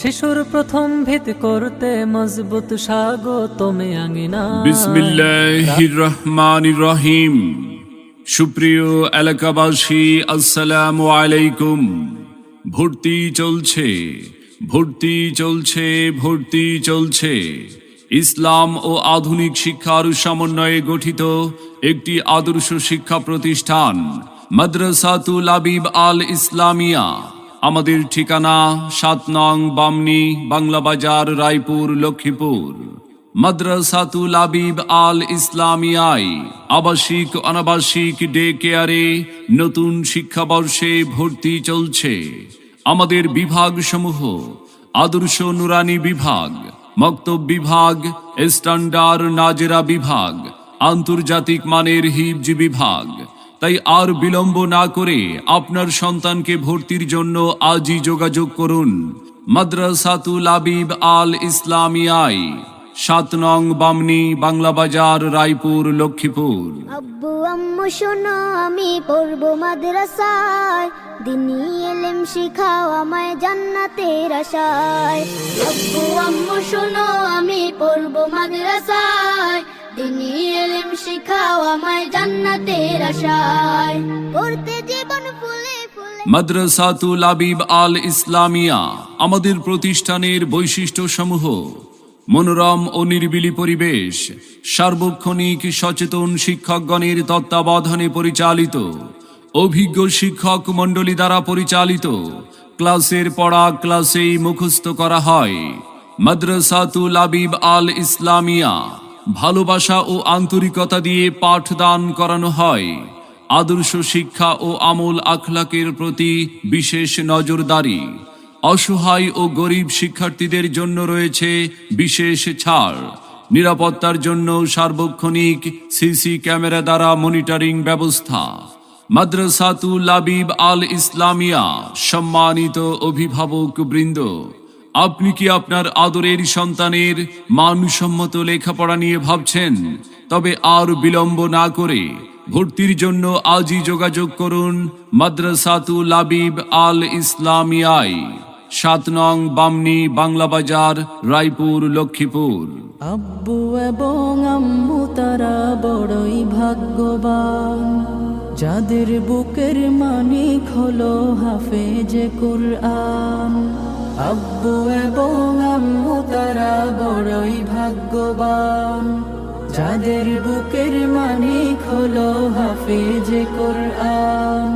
শিশুর প্রথম ভিত করতে মজবুত স্বাগতমে আঙিনা রহিম। সুপ্রিয় এলাকাবাসী, আসসালামু আলাইকুম। ভর্তি চলছে ভর্তি চলছে ভর্তি চলছে। ইসলাম ও আধুনিক শিক্ষার সমন্বয়ে গঠিত একটি আদর্শ শিক্ষা প্রতিষ্ঠান, মাদ্রাসাতুল আবিব আল ইসলামিয়া আমাদের ঠিকানা সাত নং বামনি, বাংলা বাজার, রায়পুর, লক্ষ্মীপুর। মাদ্রাসাতুল আবিব আল ইসলামিয়ায় আবাসিক অনাবাসিক ডে কেয়ারে নতুন শিক্ষাবর্ষে ভর্তি চলছে। আমাদের বিভাগসমূহ আদর্শ নুরানি বিভাগ, মক্তব বিভাগ, স্ট্যান্ডার্ড নাজেরা বিভাগ, আন্তর্জাতিক মানের হিবজি বিভাগ। তাই আর বিলম্ব না করে আপনার সন্তানকে ভর্তির জন্য আজই যোগাযোগ করুন। মাদ্রাসাতুল আবিব আল ইসলামিয়ায়, সাত নং বামনি, বাংলা বাজার, রায়পুর, লক্ষ্মীপুর। আব্বু, আম্মু, শোনো, আমি পড়ব মাদ্রাসায়। দিনী এলেম শিখাও আমায় জান্নাতের আশায়। আব্বু, আম্মু, শোনো, আমি পড়ব মাদ্রাসায়। দিনী এলেম শিখাও আমায় জান্নাতের আশায়। পড়তে জীবন ফুলে মাদ্রাসাতুল আবিব আল ইসলামিয়া, আমাদের প্রতিষ্ঠানের বৈশিষ্ট্য সমূহ মনোরম ও নিরিবিলি পরিবেশ, সার্বক্ষণিক সচেতন শিক্ষকগণের তত্ত্বাবধানে পরিচালিত, অভিজ্ঞ শিক্ষক মণ্ডলী দ্বারা পরিচালিত, ক্লাসের পড়া ক্লাসেই মুখস্থ করা হয়। মাদ্রাসাতুল আবিব আল ইসলামিয়া ভালোবাসা ও আন্তরিকতা দিয়ে পাঠদান করানো হয়। আদর্শ শিক্ষা ও আমল আখলাকের প্রতি বিশেষ নজরদারি। অসহায় ও গরিব শিক্ষার্থীদের জন্য রয়েছে বিশেষ ছাড়। নিরাপত্তার জন্য সার্বক্ষণিক সিসি ক্যামেরা দ্বারা মনিটরিং ব্যবস্থা। মাদ্রাসাতুল আবিব আল ইসলামিয়া সম্মানিত অভিভাবক বৃন্দ আপনি কি আপনার আদরের সন্তানের মানসম্মত লেখাপড়া নিয়ে ভাবছেন? তবে আর বিলম্ব না করে ভর্তির জন্য আজই যোগাযোগ করুন মাদ্রাসাতুল আবিব আল ইসলামিয়ায়, সাত নং বামনি বাংলা বাজার, রায়পুর, লক্ষ্মীপুর। আব্বু এবং আম্মু, তারা বড়ই ভাগ্যবান। যাদের বুকের মানিক হলো হাফেজে কুরআন। আব্বু এবং আম্মু তারা বড়ই ভাগ্যবান। যাদের বুকের মানিক হলো হাফেজে কুরআন।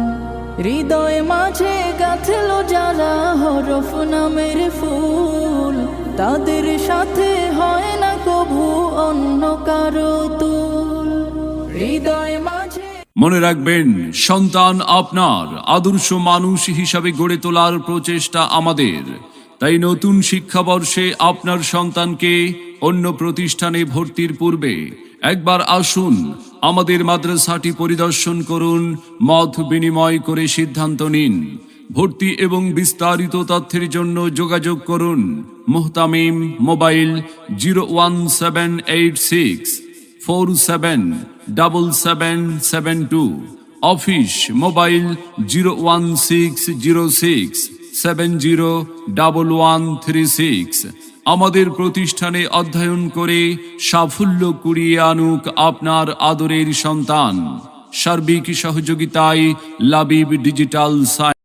হৃদয় মাঝে গাথল যারা হরফ নামের ফুল। তাদের সাথে হয় না কভু অন্য কারও তুল। মনে রাখবেন, সন্তান আপনার আদর্শ মানুষ হিসাবে গড়ে তোলার প্রচেষ্টা আমাদের। তাই নতুন শিক্ষাবর্ষে আপনার সন্তানকে অন্য প্রতিষ্ঠানে ভর্তির পূর্বে একবার আসুন, আমাদের মাদ্রাসাটি পরিদর্শন করুন, মত বিনিময় করে সিদ্ধান্ত নিন, ভর্তি এবং বিস্তারিত তথ্যের জন্য যোগাযোগ করুন, মুহতামিম mobile zero one seven eight six four seven double seven seven two office mobile zero one six zero six seven zero double one three six আমাদের প্রতিষ্ঠানে অধ্যয়ন করে সাফল্য কুড়িয়ে আনুক আপনার আদরের সন্তান। সার্বিক সহযোগিতায় লাবিব ডিজিটাল সাইন্স